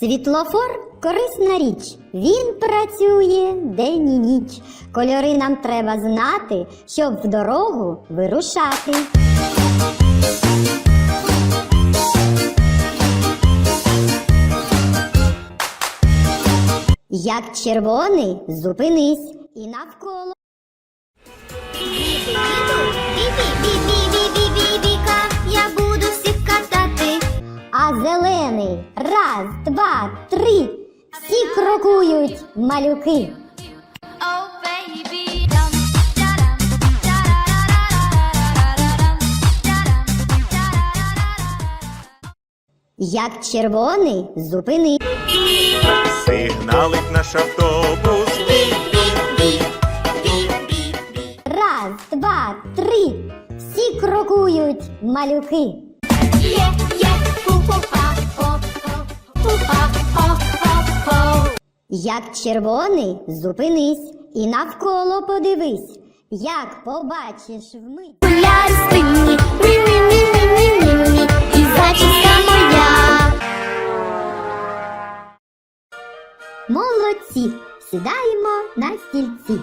Світлофор корисна річ. Він працює день і ніч. Кольори нам треба знати, щоб в дорогу вирушати. Як червоний, зупинись і навколо. Раз, два, три. Всі крокують малюки. Як червоний, зупинись. Сигналить наш автобус. Раз, два, три. Всі крокують малюки. Є, Як червоний, зупинись і навколо подивись. Як побачиш вмить. Окуляри спинні, мі-мі-мі-мі-мі-мі, і зачіска моя. Молодці! Сідаємо на стільці.